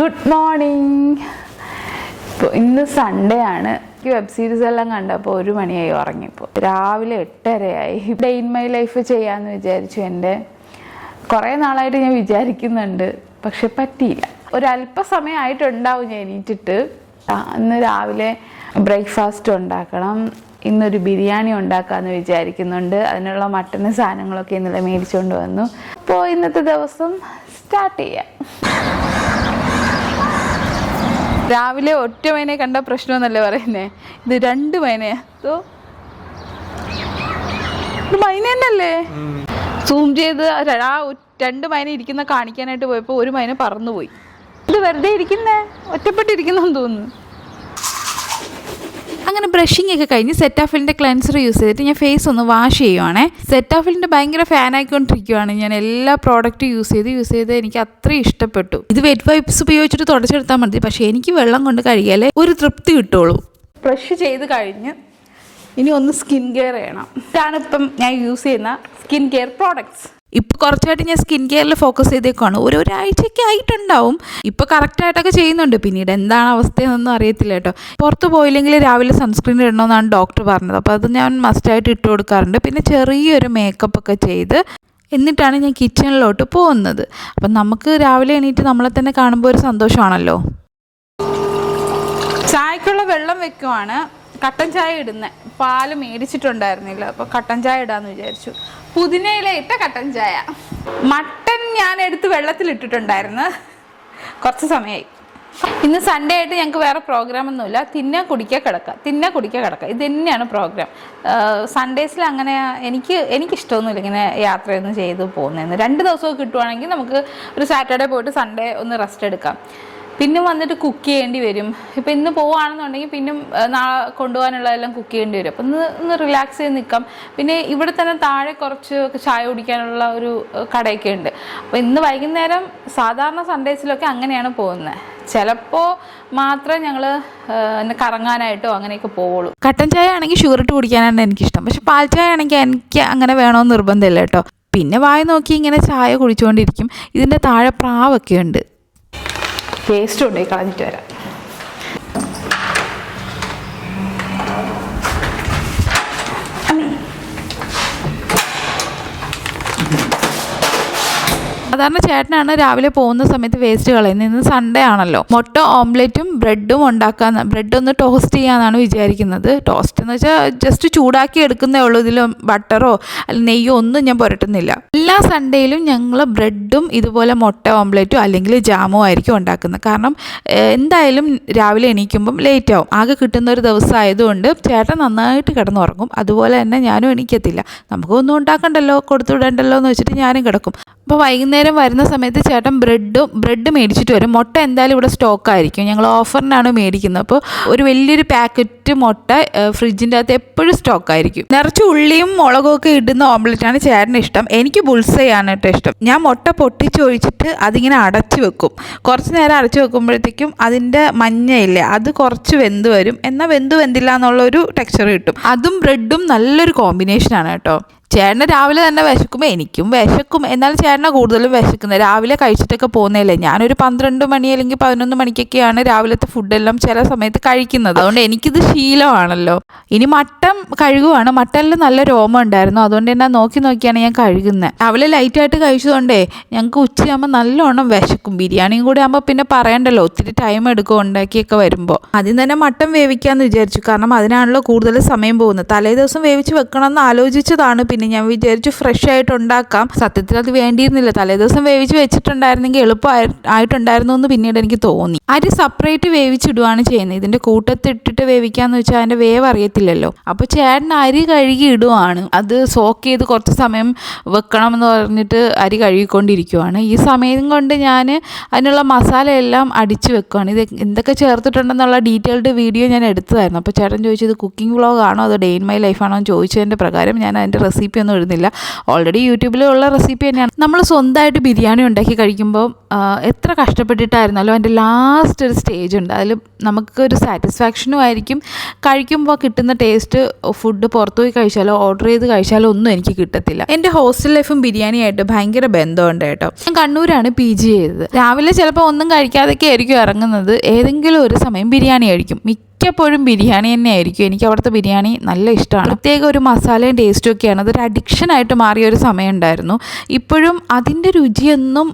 Good morning ഇപ്പോൾ ഇന്ന് Sunday ആണ്. എനിക്ക് വെബ് സീരീസ് എല്ലാം കണ്ടപ്പോൾ ഒരു മണിയായി ഉറങ്ങിപ്പോൾ രാവിലെ എട്ടരയായി. ഡേ ഇൻ മൈ ലൈഫ് ചെയ്യാമെന്ന് വിചാരിച്ചു എന്റെ. കുറേ നാളായിട്ട് ഞാൻ വിചാരിക്കുന്നുണ്ട്. പക്ഷെ പറ്റിയില്ല. ഒരല്പസമയമായിട്ടുണ്ടാവും ഞാൻ എണീറ്റിട്ട്. ഇന്ന് രാവിലെ ബ്രേക്ക്ഫാസ്റ്റ് ഉണ്ടാക്കണം. ഇന്നൊരു ബിരിയാണി ഉണ്ടാക്കാമെന്ന് വിചാരിക്കുന്നുണ്ട്. അതിനുള്ള മട്ടന് സാധനങ്ങളൊക്കെ ഇന്നലെ മേടിച്ചുകൊണ്ട് വന്നു. അപ്പോൾ ഇന്നത്തെ ദിവസം സ്റ്റാർട്ട് ചെയ്യാം. രാവിലെ ഒറ്റ മൈനെ കണ്ട പ്രശ്നമെന്നല്ലേ പറയുന്നേ? ഇത് രണ്ട് മൈനയാ സോ മൈന സൂം ചെയ്ത് ആ രണ്ട് മൈന ഇരിക്കുന്ന കാണിക്കാനായിട്ട് പോയപ്പോൾ ഒരു മൈന പറന്നുപോയി. ഇത് വെറുതെ ഇരിക്കുന്നേ? ഒറ്റപ്പെട്ടിരിക്കുന്നെന്ന് തോന്നുന്നു. അങ്ങനെ ബ്രഷിംഗ് ഒക്കെ കഴിഞ്ഞ് സെറ്റാഫിലിന്റെ ക്ലെൻസർ യൂസ് ചെയ്തിട്ട് ഞാൻ ഫേസ് ഒന്ന് വാഷ് ചെയ്യുവാണേ. സെറ്റാഫിലിന്റെ ഭയങ്കര ഫാൻ ആയിക്കൊണ്ടിരിക്കുവാണ്. ഞാൻ എല്ലാ പ്രോഡക്റ്റും യൂസ് ചെയ്ത് യൂസ് ചെയ്ത് എനിക്ക് അത്രയും ഇഷ്ടപ്പെട്ടു. ഇത് വെറ്റ് വൈപ്സ് ഉപയോഗിച്ചിട്ട് തുടച്ചെടുത്താൽ മതി. പക്ഷേ എനിക്ക് വെള്ളം കൊണ്ട് കഴുകിയാലേ ഒരു തൃപ്തി കിട്ടുള്ളൂ. ബ്രഷ് ചെയ്ത് കഴിഞ്ഞ് ഇനി ഒന്ന് സ്കിൻ കെയർ ചെയ്യണം. ഇതാണ് ഇപ്പം ഞാൻ യൂസ് ചെയ്യുന്ന സ്കിൻ കെയർ പ്രോഡക്ട്സ് ഇപ്പോൾ കുറച്ചായിട്ട് ഞാൻ സ്കിൻ കെയറിൽ ഫോക്കസ് ചെയ്തേക്കുവാണ്. ഒരു ഒരാഴ്ചയൊക്കെ ആയിട്ടുണ്ടാവും ഇപ്പോൾ കറക്റ്റായിട്ടൊക്കെ ചെയ്യുന്നുണ്ട്. പിന്നീട് എന്താണ് അവസ്ഥയെന്നൊന്നും അറിയത്തില്ല കേട്ടോ. പുറത്ത് പോയില്ലെങ്കിൽ രാവിലെ സൺസ്ക്രീൻ ഇടണമെന്നാണ് ഡോക്ടർ പറഞ്ഞത്. അപ്പോൾ അത് ഞാൻ മസ്റ്റായിട്ട് ഇട്ട് കൊടുക്കാറുണ്ട്. പിന്നെ ചെറിയൊരു മേക്കപ്പ് ഒക്കെ ചെയ്ത് എന്നിട്ടാണ് ഞാൻ കിച്ചണിലോട്ട് പോകുന്നത്. അപ്പം നമുക്ക് രാവിലെ എണീറ്റ് നമ്മളെ തന്നെ കാണുമ്പോൾ ഒരു സന്തോഷമാണല്ലോ. ചായക്കുള്ള വെള്ളം വെക്കുവാണ്. കട്ടൻ ചായ ഇടുന്ന. പാൽ മേടിച്ചിട്ടുണ്ടായിരുന്നില്ല. അപ്പോൾ കട്ടൻ ചായ ഇടാന്ന് വിചാരിച്ചു. പുതിനയില ഇട്ട കട്ടൻ ചായ. മട്ടൻ ഞാൻ എടുത്ത് വെള്ളത്തിൽ ഇട്ടിട്ടുണ്ടായിരുന്നു കുറച്ച് സമയമായി ഇന്ന് സൺഡേ ആയിട്ട് ഞങ്ങൾക്ക് വേറെ പ്രോഗ്രാം ഒന്നുമില്ല. തിന്നാ കുടിക്കുക കിടക്കുക തിന്നാ കുടിക്കുക കിടക്കുക ഇത് തന്നെയാണ് പ്രോഗ്രാം സൺഡേസിൽ അങ്ങനെ എനിക്ക് എനിക്കിഷ്ടമൊന്നുമില്ല ഇങ്ങനെ യാത്രയൊന്നും ചെയ്ത് പോകുന്നതെന്ന്. രണ്ട് ദിവസമൊക്കെ കിട്ടുവാണെങ്കിൽ നമുക്ക് ഒരു സാറ്റർഡേ പോയിട്ട് സൺഡേ ഒന്ന് റെസ്റ്റ് എടുക്കാം. പിന്നെ വന്നിട്ട് കുക്ക് ചെയ്യേണ്ടി വരും. ഇപ്പം ഇന്ന് പോവുകയാണെന്നുണ്ടെങ്കിൽ പിന്നെ നാളെ കൊണ്ടുപോകാനുള്ളതെല്ലാം കുക്ക് ചെയ്യേണ്ടി വരും. അപ്പം ഇന്ന് ഒന്ന് റിലാക്സ് ചെയ്ത് നിൽക്കാം. പിന്നെ ഇവിടെ തന്നെ താഴെ കുറച്ച് ചായ കുടിക്കാനുള്ള ഒരു കടയൊക്കെ ഉണ്ട്. അപ്പോൾ ഇന്ന് വൈകുന്നേരം സാധാരണ സൺഡേസിലൊക്കെ അങ്ങനെയാണ് പോകുന്നത് ചിലപ്പോൾ മാത്രമേ ഞങ്ങൾ കറങ്ങാനായിട്ടോ അങ്ങനെയൊക്കെ പോവുള്ളൂ. കട്ടൻ ചായ ആണെങ്കിൽ ഷുഗർ ഇട്ട് കുടിക്കാനാണ് എനിക്കിഷ്ടം. പക്ഷെ പാൽ ചായ ആണെങ്കിൽ എനിക്ക് അങ്ങനെ വേണമെന്ന് നിർബന്ധമില്ല കേട്ടോ. പിന്നെ വായി നോക്കി ഇങ്ങനെ ചായ കുടിച്ചുകൊണ്ടിരിക്കും ഇതിന്റെ താഴെ പ്രാവൊക്കെ ഉണ്ട്. ടേസ്റ്റ് കൊണ്ടുപോയി കളഞ്ഞിട്ട് വരാം. സാധാരണ ചേട്ടനാണ് രാവിലെ പോകുന്ന സമയത്ത് വേസ്റ്റ് കളയുന്നത്. ഇന്ന് സൺഡേ ആണല്ലോ. മുട്ട ഓംലെറ്റും ബ്രെഡും ഉണ്ടാക്കാൻ ബ്രെഡ് ഒന്ന് ടോസ്റ്റ് ചെയ്യാന്നാണ് വിചാരിക്കുന്നത്. ടോസ്റ്റ് എന്ന് വെച്ചാൽ ജസ്റ്റ് ചൂടാക്കി എടുക്കുന്നേ ഉള്ളൂ. ഇതിൽ ബട്ടറോ അല്ലെങ്കിൽ നെയ്യോ ഒന്നും ഞാൻ പുരട്ടുന്നില്ല. എല്ലാ സൺഡേയിലും ഞങ്ങൾ ബ്രെഡും ഇതുപോലെ മുട്ട ഓംലെറ്റോ അല്ലെങ്കിൽ ജാമോ ആയിരിക്കും ഉണ്ടാക്കുന്നത്. കാരണം എന്തായാലും രാവിലെ എണീക്കുമ്പം ലേറ്റ് ആവും. ആകെ കിട്ടുന്ന ഒരു ദിവസം ആയതുകൊണ്ട് ചേട്ടൻ നന്നായിട്ട് കിടന്നുറങ്ങും. അതുപോലെ തന്നെ ഞാനും എണീക്കത്തില്ല. നമുക്കൊന്നും ഉണ്ടാക്കണ്ടല്ലോ കൊടുത്തു വിടണ്ടല്ലോ എന്ന് വെച്ചിട്ട് ഞാനും കിടക്കും. അപ്പോൾ വൈകുന്നേരം വരുന്ന സമയത്ത് ചേട്ടൻ ബ്രെഡും ബ്രെഡ് മേടിച്ചിട്ട് വരും. മുട്ട എന്തായാലും ഇവിടെ സ്റ്റോക്കായിരിക്കും ഞങ്ങൾ ഓഫറിനാണ് മേടിക്കുന്നത്. അപ്പോൾ ഒരു വലിയൊരു പാക്കറ്റ് മുട്ട ഫ്രിഡ്ജിന്റെ അകത്ത് എപ്പോഴും സ്റ്റോക്കായിരിക്കും നിറച്ച് ഉള്ളിയും മുളകും ഒക്കെ ഇടുന്ന ഓംലെറ്റാണ് ചേട്ടന് ഇഷ്ടം. എനിക്ക് ബുൾസയാണ് കേട്ടോ ഇഷ്ടം. ഞാൻ മുട്ട പൊട്ടിച്ചൊഴിച്ചിട്ട് അതിങ്ങനെ അടച്ചു വെക്കും. കുറച്ച് നേരം അടച്ചു വെക്കുമ്പോഴത്തേക്കും അതിന്റെ മഞ്ഞയില്ലേ അത് കുറച്ച് വെന്ത് വരും. എന്നാൽ വെന്ത് വെന്തില്ല എന്നുള്ളൊരു ടെക്സ്ചർ കിട്ടും. അതും ബ്രെഡും നല്ലൊരു കോമ്പിനേഷനാണ് കേട്ടോ. ചേട്ടന് രാവിലെ തന്നെ വിശക്കുമ്പോൾ എനിക്കും വിശക്കും. എന്നാൽ ചേട്ടനാണ് കൂടുതലും വിശക്കുന്നത്. രാവിലെ കഴിച്ചിട്ടൊക്കെ പോകുന്നതല്ലേ? ഞാനൊരു പന്ത്രണ്ട് മണി അല്ലെങ്കിൽ പതിനൊന്ന് മണിക്കൊക്കെയാണ് രാവിലത്തെ ഫുഡെല്ലാം ചില സമയത്ത് കഴിക്കുന്നത്. അതുകൊണ്ട് എനിക്കിത് ശീലമാണല്ലോ. ഇനി മട്ടൻ കഴുകുവാണ്. മട്ടനിൽ നല്ല രോമം ഉണ്ടായിരുന്നു. അതുകൊണ്ട് തന്നെ നോക്കി നോക്കിയാണ് ഞാൻ കഴുകുന്നത് രാവിലെ ലൈറ്റായിട്ട് കഴിച്ചതുകൊണ്ടേ ഞങ്ങൾക്ക് ഉച്ചയാകുമ്പോൾ നല്ലോണം വിശക്കും. ബിരിയാണിയും കൂടി ആകുമ്പോൾ പിന്നെ പറയണ്ടല്ലോ. ഒത്തിരി ടൈം എടുക്കും ഉണ്ടാക്കിയൊക്കെ വരുമ്പോൾ ആദ്യം തന്നെ മട്ടൻ വേവിക്കാമെന്ന് വിചാരിച്ചു. കാരണം അതിനാണല്ലോ കൂടുതൽ സമയം പോകുന്നത്. തലേ ദിവസം വേവിച്ച് വെക്കണമെന്ന് ആലോചിച്ചതാണ്. പിന്നെ ഞാൻ വിചാരിച്ചു ഫ്രഷ് ആയിട്ട് ഉണ്ടാക്കാം. സത്യത്തിൽ അത് വേണ്ടിയിരുന്നില്ല. തലേ ദിവസം വേവിച്ച് വെച്ചിട്ടുണ്ടായിരുന്നെങ്കിൽ എളുപ്പമായി ആയിട്ടുണ്ടായിരുന്നു എന്ന് പിന്നീട് എനിക്ക് തോന്നി. അരി സെപ്പറേറ്റ് വേവിച്ചിടുവാണ് ചെയ്യുന്നത്. ഇതിന്റെ കൂട്ടത്തിട്ടിട്ട് വേവിക്കാന്ന് വെച്ചാൽ അതിന്റെ വേവ് അറിയത്തില്ലല്ലോ. അപ്പോൾ ചേട്ടൻ അരി കഴുകി ഇടുവാണ്. അത് സോക്ക് ചെയ്ത് കുറച്ച് സമയം വെക്കണം എന്ന് പറഞ്ഞിട്ട് അരി കഴുകിക്കൊണ്ടിരിക്കുവാണ്. ഈ സമയം കൊണ്ട് ഞാൻ അതിനുള്ള മസാല എല്ലാം അടിച്ച് വെക്കുവാണ്. ഇത് എന്തൊക്കെ ചേർത്തിട്ടുണ്ടെന്നുള്ള ഡീറ്റെയിൽഡ് വീഡിയോ ഞാൻ എടുത്തതായിരുന്നു. അപ്പോൾ ചേട്ടൻ ചോദിച്ചത് കുക്കിംഗ് വ്ളോഗ് ആണോ? അതോ ഡേ ഇൻ മൈ ലൈഫാണോ എന്ന് ചോദിച്ചതിന്റെ പ്രകാരം ഞാൻ അതിന്റെ റെസിപ്പി റെസിപ്പി ഒന്നും ഇടുന്നില്ല ഓൾറെഡി യൂട്യൂബിലുള്ള റെസിപ്പി തന്നെയാണ്. നമ്മൾ സ്വന്തമായിട്ട് ബിരിയാണി ഉണ്ടാക്കി കഴിക്കുമ്പോൾ എത്ര കഷ്ടപ്പെട്ടിട്ടായിരുന്നാലും അതിന്റെ ലാസ്റ്റ് ഒരു സ്റ്റേജ് ഉണ്ട്. അതിൽ നമുക്കൊരു സാറ്റിസ്ഫാക്ഷനും ആയിരിക്കും. കഴിക്കുമ്പോൾ കിട്ടുന്ന ടേസ്റ്റ് ഫുഡ് പുറത്തു പോയി കഴിച്ചാലോ ഓർഡർ ചെയ്ത് കഴിച്ചാലോ ഒന്നും എനിക്ക് കിട്ടത്തില്ല. എന്റെ ഹോസ്റ്റൽ ലൈഫും ബിരിയാണിയായിട്ട് ഭയങ്കര ബന്ധമുണ്ട് കേട്ടോ. ഞാൻ കണ്ണൂരാണ് പി ജി ചെയ്തത്. രാവിലെ ചിലപ്പോൾ ഒന്നും കഴിക്കാതൊക്കെ ആയിരിക്കും ഇറങ്ങുന്നത്. ഏതെങ്കിലും ഒരു സമയം ബിരിയാണി കഴിക്കും. മിക്കപ്പോഴും ബിരിയാണി തന്നെയായിരിക്കും. എനിക്ക് അവിടുത്തെ ബിരിയാണി നല്ല ഇഷ്ടമാണ്. പ്രത്യേക ഒരു മസാലയും ടേസ്റ്റും ഒക്കെയാണ്. അതൊരു അഡിക്ഷനായിട്ട് മാറിയ ഒരു സമയം ഉണ്ടായിരുന്നു. ഇപ്പോഴും അതിന്റെ രുചിയൊന്നും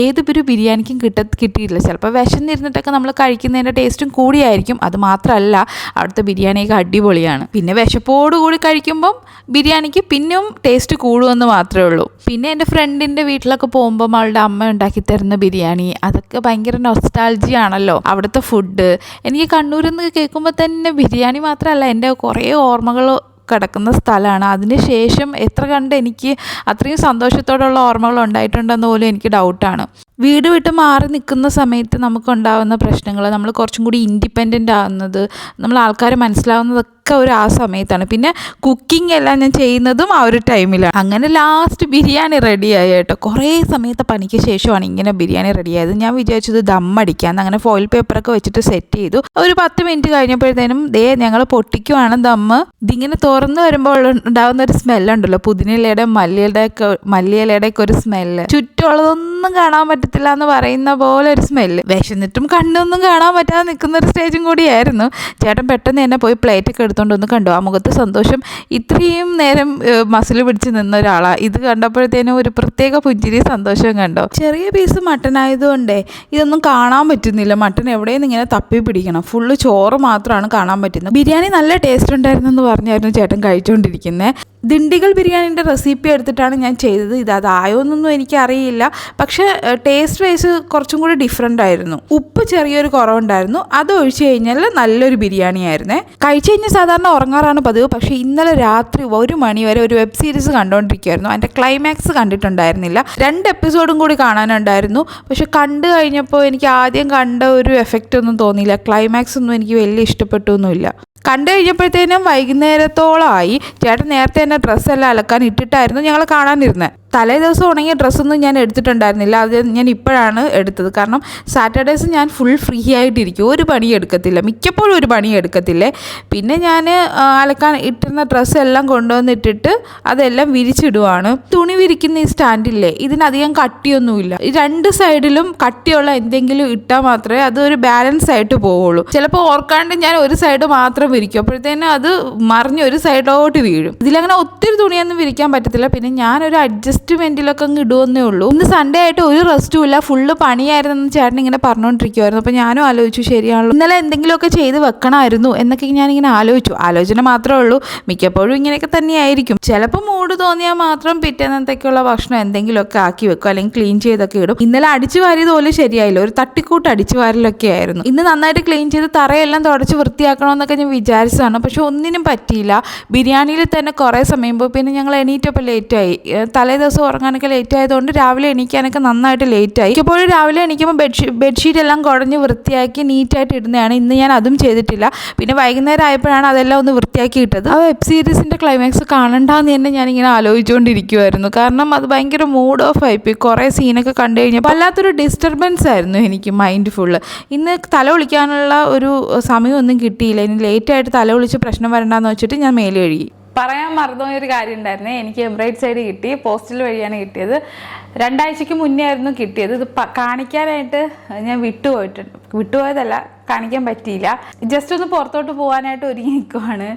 ഏതൊരു ബിരിയാണിക്കും കിട്ട കിട്ടിയിട്ടില്ല. ചിലപ്പോൾ വിശന്നിരുന്നിട്ടൊക്കെ നമ്മൾ കഴിക്കുന്നതിന്റെ ടേസ്റ്റും കൂടിയായിരിക്കും. അത് മാത്രമല്ല അവിടുത്തെ ബിരിയാണിയൊക്കെ അടിപൊളിയാണ്. പിന്നെ വിശപ്പോടുകൂടി കഴിക്കുമ്പം ബിരിയാണിക്ക് പിന്നെയും ടേസ്റ്റ് കൂടുമെന്ന് മാത്രമേ ഉള്ളൂ. പിന്നെ എന്റെ ഫ്രണ്ടിന്റെ വീട്ടിലൊക്കെ പോകുമ്പോൾ അവളുടെ അമ്മ ഉണ്ടാക്കി തരുന്ന ബിരിയാണി അതൊക്കെ ഭയങ്കര നൊസ്റ്റാൾജി ആണല്ലോ. അവിടുത്തെ ഫുഡ് എനിക്ക് കണ്ണൂരിൽ നിന്ന് കേൾക്കുമ്പോൾ തന്നെ ബിരിയാണി മാത്രമല്ല എന്റെ കുറേ ഓർമ്മകൾ കിടക്കുന്ന സ്ഥലമാണ്. അതിനുശേഷം എത്ര കണ്ട് എനിക്ക് അത്രയും സന്തോഷത്തോടുള്ള ഓർമ്മകൾ ഉണ്ടായിട്ടുണ്ടെന്ന് പോലും എനിക്ക് ഡൗട്ടാണ് വീട് വിട്ട് മാറി നിൽക്കുന്ന സമയത്ത് നമുക്കുണ്ടാകുന്ന പ്രശ്നങ്ങൾ നമ്മൾ കുറച്ചും കൂടി ഇൻഡിപെൻഡന്റ് ആവുന്നത് നമ്മൾ ആൾക്കാരെ മനസ്സിലാവുന്നതൊക്കെ ഒരു ആ സമയത്താണ്. പിന്നെ കുക്കിംഗ് എല്ലാം ഞാൻ ചെയ്യുന്നതും ആ ഒരു ടൈമിലാണ് അങ്ങനെ ലാസ്റ്റ് ബിരിയാണി റെഡിയായി കേട്ടോ. കുറേ സമയത്തെ പണിക്ക് ശേഷമാണ് ഇങ്ങനെ ബിരിയാണി റെഡിയായത് ഞാൻ വിചാരിച്ചത് ദമ്മടിക്കാന്ന് അങ്ങനെ ഫോയിൽ പേപ്പറൊക്കെ വെച്ചിട്ട് സെറ്റ് ചെയ്തു. ഒരു പത്ത് മിനിറ്റ് കഴിഞ്ഞപ്പോഴത്തേനും ദേ ഞങ്ങൾ പൊട്ടിക്കുവാണ് ദമ്മ് ഇതിങ്ങനെ തുറന്നു വരുമ്പോൾ ഉണ്ടാകുന്ന ഒരു സ്മെല്ലുണ്ടല്ലോ പുതിനയിലയുടെ മല്ലിയുടെ ഒക്കെ മല്ലിയിലയുടെ ഒക്കെ ഒരു സ്മെല്ല് ചുറ്റുമുള്ളതൊന്നും കാണാൻ പറ്റത്തില്ല എന്ന് പറയുന്ന പോലെ ഒരു സ്മെല്ല് വിശന്നിട്ടും കണ്ണൊന്നും കാണാൻ പറ്റാതെ നിൽക്കുന്ന ഒരു സ്റ്റേജും കൂടിയായിരുന്നു. ചേട്ടൻ പെട്ടെന്ന് തന്നെ പോയി പ്ലേറ്റ് ഒക്കെ എടുത്തുകൊണ്ട് ഒന്ന് കണ്ടു. ആ മുഖത്ത് സന്തോഷം ഇത്രയും നേരം മസിൽ പിടിച്ച് നിന്ന ഒരാളാണ് ഇത് കണ്ടപ്പോഴത്തേനും ഒരു പ്രത്യേക പുഞ്ചിരി സന്തോഷം കണ്ടോ. ചെറിയ പീസ് മട്ടൻ ആയതുകൊണ്ടേ ഇതൊന്നും കാണാൻ പറ്റുന്നില്ല. മട്ടൻ എവിടെയെന്ന് ഇങ്ങനെ തപ്പി പിടിക്കണം. ഫുള്ള് ചോറ് മാത്രമാണ് കാണാൻ പറ്റുന്നത്. ബിരിയാണി നല്ല ടേസ്റ്റ് ഉണ്ടായിരുന്നു ഉണ്ടായിരുന്നെന്ന് പറഞ്ഞായിരുന്നു ചേട്ടൻ കഴിച്ചുകൊണ്ടിരിക്കുന്നത് ദിണ്ടികൾ ബിരിയാണിന്റെ റെസിപ്പി എടുത്തിട്ടാണ് ഞാൻ ചെയ്തത്. ഇത് അതായോന്നൊന്നും എനിക്കറിയില്ല. പക്ഷേ ടേസ്റ്റ് വൈസ് കുറച്ചും കൂടി ഡിഫറെന്റ് ആയിരുന്നു. ഉപ്പ് ചെറിയൊരു കുറവുണ്ടായിരുന്നു. അത് ഒഴിച്ച് കഴിഞ്ഞാൽ നല്ലൊരു ബിരിയാണി ആയിരുന്നേ. കഴിച്ചു കഴിഞ്ഞാൽ സാധാരണ ഉറങ്ങാറാണ് പതിവ്. പക്ഷേ ഇന്നലെ രാത്രി ഒരു മണി വരെ ഒരു വെബ് സീരീസ് കണ്ടുകൊണ്ടിരിക്കുകയായിരുന്നു അതിന്റെ ക്ലൈമാക്സ് കണ്ടിട്ടുണ്ടായിരുന്നില്ല. രണ്ട് എപ്പിസോഡും കൂടി കാണാനുണ്ടായിരുന്നു. പക്ഷെ കണ്ടു കഴിഞ്ഞപ്പോൾ എനിക്ക് ആദ്യം കണ്ട ഒരു എഫക്റ്റ് ഒന്നും തോന്നിയില്ല. ക്ലൈമാക്സ് ഒന്നും എനിക്ക് വലിയ ഇഷ്ടപ്പെട്ടൊന്നുമില്ല. കണ്ടു കഴിഞ്ഞപ്പോഴത്തേനും വൈകുന്നേരത്തോളമായി. ചേട്ടൻ നേരത്തെ തന്നെ ഡ്രസ്സെല്ലാം അലക്കാൻ ഇട്ടിട്ടായിരുന്നു ഞങ്ങൾ കാണാനിരുന്നത് തലേ ദിവസം ഉണങ്ങിയ ഡ്രസ്സൊന്നും ഞാൻ എടുത്തിട്ടുണ്ടായിരുന്നില്ല. അത് ഞാൻ ഇപ്പോഴാണ് എടുത്തത്. കാരണം സാറ്റർഡേസ് ഞാൻ ഫുൾ ഫ്രീ ആയിട്ടിരിക്കും. ഒരു പണി എടുക്കത്തില്ല. മിക്കപ്പോഴും ഒരു പണി എടുക്കത്തില്ലേ? പിന്നെ ഞാൻ അലക്കാൻ ഇട്ടിരുന്ന ഡ്രസ്സ് എല്ലാം കൊണ്ടുവന്നിട്ടിട്ട് അതെല്ലാം വിരിച്ചിടുവാണ്. തുണി വിരിക്കുന്ന ഈ സ്റ്റാൻഡില്ലേ? ഇതിനധികം കട്ടിയൊന്നുമില്ല. ഈ രണ്ട് സൈഡിലും കട്ടിയുള്ള എന്തെങ്കിലും ഇട്ടാൽ മാത്രമേ അത് ഒരു ബാലൻസ് ആയിട്ട് പോവുള്ളൂ. ചിലപ്പോൾ ഓർക്കാണ്ട് ഞാൻ ഒരു സൈഡ് മാത്രം വിരിക്കും. അപ്പോഴത്തേനും അത് മറിഞ്ഞ് ഒരു സൈഡോട്ട് വീഴും. ഇതിലങ്ങനെ ഒത്തിരി തുണിയൊന്നും വിരിക്കാൻ പറ്റത്തില്ല. പിന്നെ ഞാനൊരു അഡ്ജസ്റ്റ്മെന്റിലൊക്കെ അങ്ങ് ഇടുവെന്നേ ഉള്ളൂ. ഇന്ന് സൺഡേ ആയിട്ട് ഒരു റെസ്റ്റും ഇല്ല. ഫുള്ള് പണിയായിരുന്നെന്ന് ചേട്ടൻ ഇങ്ങനെ പറഞ്ഞുകൊണ്ടിരിക്കുമായിരുന്നു അപ്പോൾ ഞാനും ആലോചിച്ചു ശരിയാണല്ലോ. ഇന്നലെ എന്തെങ്കിലുമൊക്കെ ചെയ്ത് വെക്കണമായിരുന്നു എന്നൊക്കെ ഞാൻ ഇങ്ങനെ ആലോചിച്ചു. ആലോചന മാത്രമേ ഉള്ളൂ. മിക്കപ്പോഴും ഇങ്ങനെയൊക്കെ തന്നെയായിരിക്കും. ചിലപ്പോൾ മൂഡ് തോന്നിയാൽ മാത്രം പിറ്റേന്നത്തേക്കുള്ള ഭക്ഷണം എന്തെങ്കിലുമൊക്കെ ആക്കി വെക്കും. അല്ലെങ്കിൽ ക്ലീൻ ചെയ്തൊക്കെ ഇടും. ഇന്നലെ അടിച്ചു വാരിയത് പോലും ശരിയായില്ല. ഒരു തട്ടിക്കൂട്ട് അടിച്ചു വാരലൊക്കെ ആയിരുന്നു. ഇന്ന് നന്നായിട്ട് ക്ലീൻ ചെയ്ത് തറയെല്ലാം തുടച്ച് വൃത്തിയാക്കണമെന്നൊക്കെ ഞാൻ വിചാരിച്ചതാണ്. പക്ഷെ ഒന്നിനും പറ്റിയില്ല. ബിരിയാണിയിൽ തന്നെ കുറേ സമയം പോയി. പിന്നെ ഞങ്ങൾ എണീറ്റപ്പോൾ ലേറ്റായി തലേ ഉറങ്ങാനൊക്കെ ലേറ്റ് ആയതുകൊണ്ട് രാവിലെ എണീക്കാനൊക്കെ നന്നായിട്ട് ലേറ്റായി ഇപ്പോഴും രാവിലെ എണീക്കുമ്പോൾ ബെഡ്ഷീ ബെഡ്ഷീറ്റ് എല്ലാം കുടഞ്ഞ് വൃത്തിയാക്കി നീറ്റായിട്ട് ഇടുന്നതാണ്. ഇന്ന് ഞാൻ അതും ചെയ്തിട്ടില്ല. പിന്നെ വൈകുന്നേരം ആയപ്പോഴാണ് അതെല്ലാം ഒന്ന് വൃത്തിയാക്കി ഇട്ടത്. ആ വെബ് സീരീസിന്റെ ക്ലൈമാക്സ് കാണണ്ടെന്ന് തന്നെ ഞാനിങ്ങനെ ആലോചിച്ചുകൊണ്ടിരിക്കുമായിരുന്നു കാരണം അത് ഭയങ്കര മൂഡ് ഓഫ് ആയിപ്പോയി. കുറേ സീനൊക്കെ കണ്ടു കഴിഞ്ഞപ്പോൾ വല്ലാത്തൊരു ഡിസ്റ്റർബൻസ് ആയിരുന്നു എനിക്ക് മൈൻഡ് ഫുള്ള് ഇന്ന് തല വിളിക്കാനുള്ള ഒരു സമയമൊന്നും കിട്ടിയില്ല. ഇനി ലേറ്റായിട്ട് തല വിളിച്ച് പ്രശ്നം വരണ്ടെന്ന് വെച്ചിട്ട് ഞാൻ മേലെ കഴുകി. പറയാൻ മറന്നുപോയ ഒരു കാര്യം ഉണ്ടായിരുന്നേ. എനിക്ക് എംബ്രോയിഡ് സൈഡ് കിട്ടി പോസ്റ്റൽ വഴിയാണ് കിട്ടിയത്. രണ്ടാഴ്ചക്ക് മുന്നേ ആയിരുന്നു കിട്ടിയത്. ഇത് കാണിക്കാനായിട്ട് ഞാൻ വിട്ടുപോയിട്ടുണ്ട് വിട്ടുപോയതല്ല കാണിക്കാൻ പറ്റിയില്ല. ജസ്റ്റ് ഒന്ന് പുറത്തോട്ട് പോകാനായിട്ട് ഒരുങ്ങി നിൽക്കുവാണ്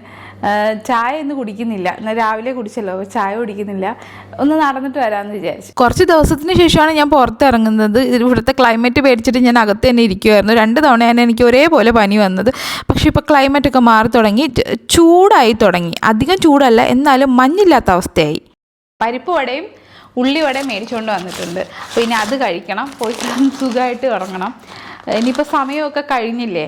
ചായ ഇന്ന് കുടിക്കുന്നില്ല. എന്നാൽ രാവിലെ കുടിച്ചല്ലോ ചായ കുടിക്കുന്നില്ല. ഒന്ന് നടന്നിട്ട് വരാമെന്ന് വിചാരിച്ചു. കുറച്ച് ദിവസത്തിന് ശേഷമാണ് ഞാൻ പുറത്തിറങ്ങുന്നത്. ഇവിടുത്തെ ക്ലൈമറ്റ് പേടിച്ചിട്ട് ഞാൻ അകത്ത് തന്നെ ഇരിക്കുമായിരുന്നു രണ്ട് തവണയാണ് എനിക്ക് ഒരേപോലെ പനി വന്നത്. പക്ഷേ ഇപ്പോൾ ക്ലൈമറ്റ് ഒക്കെ മാറി തുടങ്ങി ചൂടായി തുടങ്ങി. അധികം ചൂടല്ല എന്നാലും മഞ്ഞില്ലാത്ത അവസ്ഥയായി. പരിപ്പ് വടയും ഉള്ളി വടയും മേടിച്ചുകൊണ്ട് വന്നിട്ടുണ്ട്. പിന്നെ ഇനി അത് കഴിക്കണം. പോയി സുഖമായിട്ട് ഇറങ്ങണം ഇനിയിപ്പോൾ സമയമൊക്കെ കഴിഞ്ഞില്ലേ?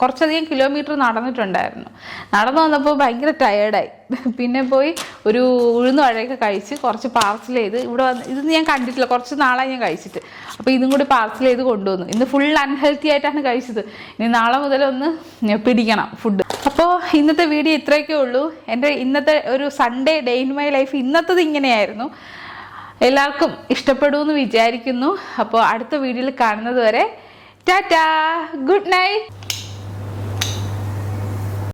കുറച്ചധികം കിലോമീറ്റർ നടന്നിട്ടുണ്ടായിരുന്നു. നടന്നു വന്നപ്പോൾ ഭയങ്കര ടയേർഡായി പിന്നെ പോയി ഒരു ഉഴുന്ന് വഴയൊക്കെ കഴിച്ച് കുറച്ച് പാർസൽ ചെയ്ത് ഇവിടെ വന്ന് ഇത് ഞാൻ കണ്ടിട്ടില്ല. കുറച്ച് നാളായി ഞാൻ കഴിച്ചിട്ട്. അപ്പോൾ ഇതും കൂടി പാർസൽ ചെയ്ത് കൊണ്ടുവന്നു. ഇന്ന് ഫുൾ അൺഹെൽത്തി ആയിട്ടാണ് കഴിച്ചത്. ഇനി നാളെ മുതൽ ഒന്ന് പിടിക്കണം ഫുഡ് അപ്പോൾ ഇന്നത്തെ വീഡിയോ ഇത്രയൊക്കെ ഉള്ളൂ. എന്റെ ഇന്നത്തെ ഒരു Sunday day in my life ഇന്നത്തത് ഇങ്ങനെയായിരുന്നു. എല്ലാവർക്കും ഇഷ്ടപ്പെടുമെന്ന് വിചാരിക്കുന്നു. അപ്പോൾ അടുത്ത വീഡിയോയിൽ കാണുന്നത് വരെ ടാറ്റാ ഗുഡ് നൈറ്റ്